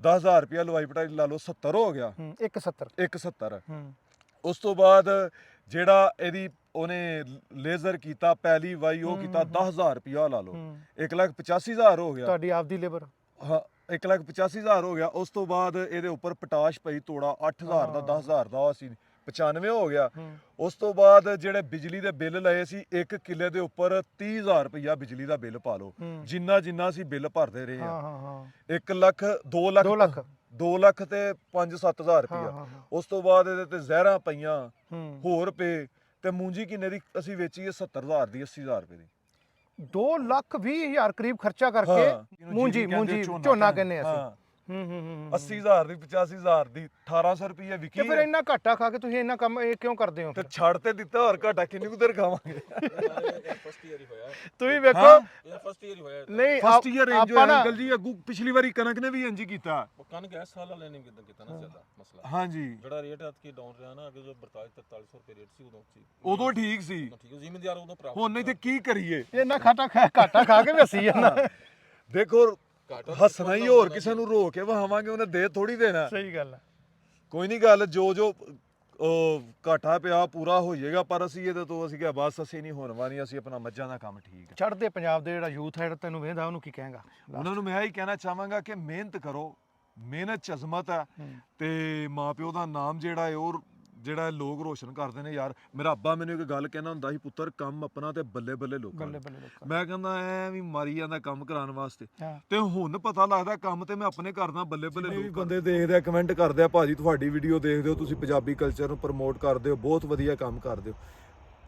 10000 ਰੁਪਏ ਲਵਾਈ ਪਟਾਈ ਲਾ ਲਓ 70 ਹੋ ਗਿਆ। ਹੂੰ 170 170 ਹੂੰ। ਉਸ ਤੋਂ ਬਾਅਦ ਜਿਹੜਾ ਇਹਦੀ ਉਹਨੇ ਲੇਜ਼ਰ ਕੀਤਾ ਪਹਿਲੀ ਵਾਈ ਉਹ ਕੀਤਾ 10000 ਰੁਪਿਆ ਲਾ ਲਓ। ਹੂੰ। 1 ਲੱਖ 85000 ਹੋ ਗਿਆ। ਤੁਹਾਡੀ ਆਪਦੀ ਲੇਬਰ। ਹਾਂ 1 ਲੱਖ 85000 ਹੋ ਗਿਆ। ਉਸ ਤੋਂ ਬਾਅਦ ਇਹਦੇ ਉੱਪਰ ਪਟਾਸ਼ ਪਈ ਤੋੜਾ 8000 ਦਾ 10000 ਦਾ ਉਹ ਸੀ 95 ਹੋ ਗਿਆ। ਉਸ ਤੋਂ ਬਾਅਦ ਜਿਹੜੇ ਬਿਜਲੀ ਦੇ ਬਿੱਲ ਲਏ ਸੀ ਇੱਕ ਕਿੱਲੇ ਦੇ ਉੱਪਰ 30000 ਰੁਪਇਆ ਬਿਜਲੀ ਦਾ ਬਿੱਲ ਪਾ ਲਓ। ਹੂੰ। ਜਿੰਨਾ ਜਿੰਨਾ ਅਸੀਂ ਬਿੱਲ ਭਰਦੇ ਰਹੇ ਹਾਂ। ਹਾਂ ਹਾਂ 1 ਲੱਖ 2 ਲੱਖ ਦੋ ਲੱਖ। 2 ਲੱਖ ਤੇ 5-7000 ਹਾਂ, ਰੁਪਇਆ। ਹਾਂ, ਹਾਂ। ਉਸ ਤੋਂ ਬਾਅਦ ਇਹਦੇ ਤੇ ਜ਼ਹਿਰਾਂ ਪਈਆਂ। ਹੂੰ। ਹੋਰ ਪੇ ਤੇ ਮੂੰਜੀ ਕਿੰਨੇ ਦੀ ਅਸੀਂ ਵੇਚੀ ਹੈ? 70000 ਦੀ 80000 ਰੁਪਏ ਦੀ। 2 ਲੱਖ 20 ਹਜ਼ਾਰ ਕਰੀਬ ਖਰਚਾ ਕਰਕੇ ਮੂੰਜੀ ਮੂੰਜੀ ਝੋਨਾ ਝੋਨਾ ਕਹਿੰਦੇ, ਕਹਿੰਦੇ ਅਸੀਂ। ਹਾਂ। ਹੂੰ ਹੂੰ ਹੂੰ। 80000 ਦੀ 85000 ਦੀ 1800 ਰੁਪਏ ਵਿਕੀ ਤੇ ਫਿਰ ਇੰਨਾ ਘਾਟਾ ਖਾ ਕੇ ਤੁਸੀਂ ਇੰਨਾ ਕੰਮ ਇਹ ਕਿਉਂ ਕਰਦੇ ਹੋ ਤੇ ਛੱਡ ਤੇ ਦਿੱਤਾ ਹੋਰ ਘਾਟਾ ਕਿੰਨੀ ਕੁ ਦੇਰ ਖਾਵਾਂਗੇ? ਫਸਟ ਈਅਰ ਹੀ ਹੋਇਆ। ਤੁਸੀਂ ਵੇਖੋ। ਇਹ ਫਸਟ ਈਅਰ ਹੀ ਹੋਇਆ। ਨਹੀਂ ਫਸਟ ਆਪ- ਈਅਰ ਇੰਜ ਆਪਾਂ ਹੋਇਆ ਨਾ ਅੰਕਲ ਜੀ ਅੱਗੂ ਪਿਛਲੀ ਵਾਰੀ ਕਣਕ ਨੇ ਵੀ ਇੰਜ ਹੀ ਕੀਤਾ। ਉਹ ਗੈਸ ਸਾਲ ਵਾਲੇ ਨੇ ਕਿਦਾਂ ਕੀਤਾ ਨਾ ਜ਼ਿਆਦਾ ਮਸਲਾ। ਹਾਂਜੀ। ਜਿਹੜਾ ਰੇਟ ਹੱਥ ਕੀ ਡਾਊਨ ਰਿਹਾ ਨਾ ਅੱਗੇ ਜੋ 42 4300 ਰੁਪਏ ਰੇਟ ਸੀ ਉਦੋਂ ਸੀ। ਉਦੋਂ ਠੀਕ ਸੀ। ਉਦੋਂ ਠੀਕ ਹੈ ਜ਼ਿਮੀਂਦਾਰ ਉਦੋਂ ਪ੍ਰਾਪਤ ਹੁਣ ਨਹੀਂ ਤੇ ਕੀ ਕਰੀਏ? ਇੰਨਾ ਘਾਟਾ ਖਾ ਘਾਟਾ ਖਾ ਕੇ ਵੀ ਹੱਸੀ ਜਾਂਦਾ ਦੇਖੋ ਹੱਸਣਾ ਹੀ ਹੋਰ ਕਿਸੇ ਨੂੰ ਰੋ ਕੇ ਵਹਾਵਾਂਗੇ ਉਹਨੇ ਦੇ ਥੋੜੀ ਦੇਣਾ। ਸਹੀ ਗੱਲ ਹੈ ਕੋਈ ਨਹੀਂ ਗੱਲ ਜੋ ਜੋ ਉਹ ਘਾਟਾ ਪਿਆ ਪੂਰਾ ਹੋ ਜਾਏਗਾ ਪਰ ਅਸੀਂ ਇਹਦੇ ਤੋਂ ਅਸੀਂ ਕਿਹਾ ਬਸ ਅਸੀਂ ਨਹੀਂ ਹੋਣਵਾ ਨਹੀਂ ਅਸੀਂ ਆਪਣਾ ਮੱਝਾਂ ਦਾ ਕੰਮ ਠੀਕ ਹੈ ਚੜ੍ਹਦੇ ਪੰਜਾਬ ਦੇ ਜਿਹੜਾ ਯੂਥ ਹੈ ਤੈਨੂੰ ਵੇਖਦਾ ਉਹਨੂੰ ਕੀ ਕਹੇਗਾ? ਉਹਨਾਂ ਨੂੰ ਮੈਂ ਇਹੀ ਕਹਿਣਾ ਚਾਹਾਂਗਾ ਕਿ ਮਿਹਨਤ ਕਰੋ। ਮਿਹਨਤ ਚ ਅਜ਼ਮਤ ਹੈ। ਤੇ ਮਾਪਿਓ ਦਾ ਨਾਮ ਜਿਹੜਾ ਹੈ ਉਹ ਜਿਹੜਾ ਲੋਕ ਰੋਸ਼ਨ ਕਰਦੇ ਨੇ ਯਾਰ। ਮੇਰਾ ਅੱਬਾ ਮੈਨੂੰ ਇੱਕ ਗੱਲ ਕਹਿਣਾ ਹੁੰਦਾ ਸੀ ਪੁੱਤਰ ਕੰਮ ਆਪਣਾ ਤੇ ਬੱਲੇ ਬੱਲੇ ਲੋਕਾਂ ਬੱਲੇ ਦਾ। ਬੱਲੇ ਲੋਕਾਂ ਮੈਂ ਕਹਿੰਦਾ ਐ ਵੀ ਮਾਰੀ ਜਾਂਦਾ ਕੰਮ ਕਰਾਉਣ ਵਾਸਤੇ। ਤੇ ਹੁਣ ਪਤਾ ਲੱਗਦਾ ਕੰਮ ਤੇ ਮੈਂ ਆਪਣੇ ਕਰਦਾ ਬੱਲੇ ਬੱਲੇ ਲੋਕ ਬੰਦੇ ਦੇਖਦੇ ਆ ਕਮੈਂਟ ਕਰਦੇ ਆ ਭਾਜੀ ਤੁਹਾਡੀ ਵੀਡੀਓ ਦੇਖਦੇ ਹੋ ਤੁਸੀਂ ਪੰਜਾਬੀ ਕਲਚਰ ਨੂੰ ਪ੍ਰਮੋਟ ਕਰਦੇ ਹੋ ਬਹੁਤ ਵਧੀਆ ਕੰਮ ਕਰਦੇ ਹੋ।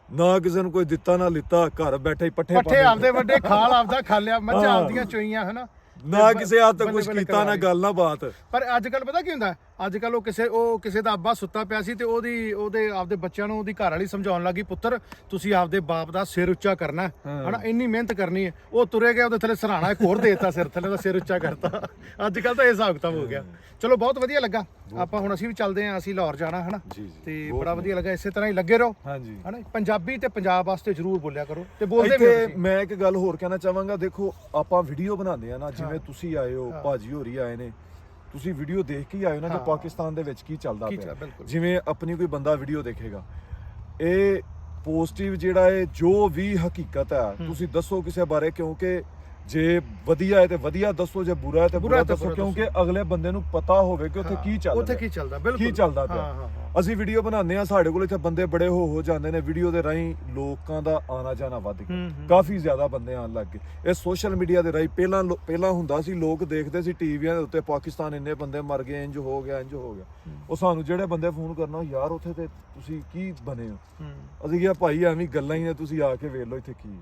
ਨਾ ਕਿਸੇ ਨੂੰ ਕੋਈ ਦਿੱਤਾ ਨਾ ਲਿੱਤਾ ਘਰ ਬੈਠੇ ਹੀ ਪੱਠੇ ਪੱਠੇ ਆਪਦੇ ਵੱਡੇ ਖਾਲ ਆਪਦਾ ਖਾ ਲਿਆ ਮੱਝਾਂ। ਆਪਦੀਆਂ ਚੋਈਆਂ ਹਨਾ? ਨਾ ਕਿਸੇ ਹੱਥ ਬੱਲੇ ਕੁਝ ਕੀਤਾ ਨਾ। ਗੱਲ ਨਾ ਬਾਤ। ਪਰ ਅੱਜ ਕੱਲ ਪਤਾ ਕੀ ਹੁੰਦਾ? ਅੱਜ ਕੱਲ ਉਹ ਕਿਸੇ ਉਹ ਕਿਸੇ ਦਾ ਅੱਬਾ ਸੁੱਤਾ ਪਿਆ ਸੀ ਤੇ ਉਹਦੀ ਉਹਦੇ ਆਪਦੇ ਬੱਚਿਆਂ ਨੂੰ ਉਹਦੀ ਘਰ ਵਾਲੀ ਸਮਝਾਉਣ ਲੱਗੀ ਪੁੱਤਰ ਤੁਸੀਂ ਆਪਦੇ ਬਾਪ ਦਾ ਸਿਰ ਉੱਚਾ ਕਰਨਾ। ਹਨਾ? ਇੰਨੀ ਮਿਹਨਤ ਕਰਨੀ ਹੈ। ਉਹ ਤੁਰੇ ਗਿਆ ਉਹਦੇ ਥੱਲੇ ਸਰਾਣਾ ਇੱਕ ਹੋਰ ਦੇਤਾ ਸਿਰ ਥੱਲੇ ਦਾ ਸਿਰ ਉੱਚਾ ਕਰਤਾ। ਅੱਜ ਕੱਲ ਤਾਂ ਇਹ ਹਿਸਾਬ ਕਿਤਾਬ ਹੋ ਗਿਆ। ਚਲੋ ਬਹੁਤ ਵਧੀਆ ਲੱਗਾ। ਆਪਾਂ ਹੁਣ ਅਸੀਂ ਵੀ ਚੱਲਦੇ ਆਂ ਅਸੀਂ ਲਾਹੌਰ ਜਾਣਾ ਹਨਾ? ਜੀ, ਜੀ, ਤੇ ਬਹੁਤ ਬੜਾ ਵਧੀਆ। ਲੱਗਾ ਇਸੇ ਤਰ੍ਹਾਂ ਹੀ ਲੱਗੇ ਰਹੋ। ਹਾਂਜੀ। ਹਨਾ? ਪੰਜਾਬੀ ਤੇ ਪੰਜਾਬ ਵਾਸਤੇ ਜ਼ਰੂਰ ਬੋਲਿਆ ਕਰੋ ਤੇ ਬੋਲਦੇ ਵੀ ਹੋ ਇੱਥੇ ਤੁਸੀਂ। ਮੈਂ ਇੱਕ ਗੱਲ ਹੋਰ ਕਹਿਣਾ ਚਾਹਾਂਗਾ ਦੇਖੋ ਆਪਾਂ ਵੀਡੀਓ ਬਣਾਉਂਦੇ ਆ ਨਾ ਜਿਵੇਂ ਤੁਸੀਂ ਆਏ ਹੋ ਭਾਜੀ ਹੋਰੀ ਆਏ ਨੇ ਤੁਸੀਂ ਵੀਡੀਓ ਦੇਖ ਕੇ ਹੀ ਆਏ ਹੋ ਨਾ ਕਿ ਹਾਂ। ਪਾਕਿਸਤਾਨ ਦੇ ਵਿੱਚ ਕੀ ਚੱਲਦਾ ਕੀ ਪਿਆ? ਚੱਲ- ਬਿਲਕੁਲ। ਜਿਵੇਂ ਆਪਣੀ ਕੋਈ ਬੰਦਾ ਵੀਡੀਓ ਦੇਖੇਗਾ ਇਹ ਪੋਜ਼ਿਟਿਵ ਜਿਹੜਾ ਹੈ ਜੋ ਵੀ ਹਕੀਕਤ ਹੈ। ਤੁਸੀਂ ਦੱਸੋ ਕਿਸੇ ਬਾਰੇ ਕਿਉਂਕਿ ਜੇ ਵਧੀਆ ਹੈ ਤੇ ਵਧੀਆ ਦੱਸੋ ਜੇ ਬੁਰਾ ਹੈ ਤੇ ਬੁਰਾ ਦੱਸੋ ਕਿਉਂਕਿ ਅਗਲੇ ਬੰਦੇ ਨੂੰ ਪਤਾ ਹੋਵੇ ਕਿ ਉੱਥੇ ਕੀ ਚੱਲ ਉੱਥੇ ਕੀ ਚੱਲਦਾ ਬਿਲਕੁਲ। ਕੀ ਚੱਲਦਾ ਪਿਆ। ਅਸੀਂ ਵੀਡੀਓ ਬਣਾਉਂਦੇ ਆ ਸਾਡੇ ਕੋਲ ਇੱਥੇ ਬੰਦੇ ਬੜੇ ਹੋ ਹੋ ਜਾਂਦੇ ਨੇ ਵੀਡੀਓ ਦੇ ਰਾਹੀਂ ਲੋਕਾਂ ਦਾ ਆਣਾ ਜਾਣਾ ਵੱਧ ਗਿਆ। ਕਾਫੀ ਜ਼ਿਆਦਾ ਬੰਦੇ ਆਉਣ ਲੱਗ ਗਏ। ਇਹ ਸੋਸ਼ਲ ਮੀਡੀਆ ਦੇ ਰਾਹੀਂ ਪਹਿਲਾਂ ਪਹਿਲਾਂ ਹੁੰਦਾ ਸੀ ਲੋਕ ਦੇਖਦੇ ਸੀ ਟੀਵੀਆਂ ਦੇ ਉੱਤੇ ਪਾਕਿਸਤਾਨ ਇੰਨੇ ਬੰਦੇ ਮਰ ਗਏ ਇੰਜ ਹੋ ਗਿਆ ਇੰਜ ਹੋ ਗਿਆ। ਉਹ ਸਾਨੂੰ ਜਿਹੜੇ ਬੰਦੇ ਫੋਨ ਕਰਨਾ ਯਾਰ ਉੱਥੇ ਤੇ ਤੁਸੀਂ ਕੀ ਬਣੇ ਹੋ? ਅਸੀਂ ਕਿਹਾ ਭਾਈ ਐਵੇਂ ਗੱਲਾਂ ਹੀ ਨੇ ਤੁਸੀਂ ਆ ਕੇ ਵੇਖ ਲਓ ਇੱਥੇ ਕੀ ਹੈ।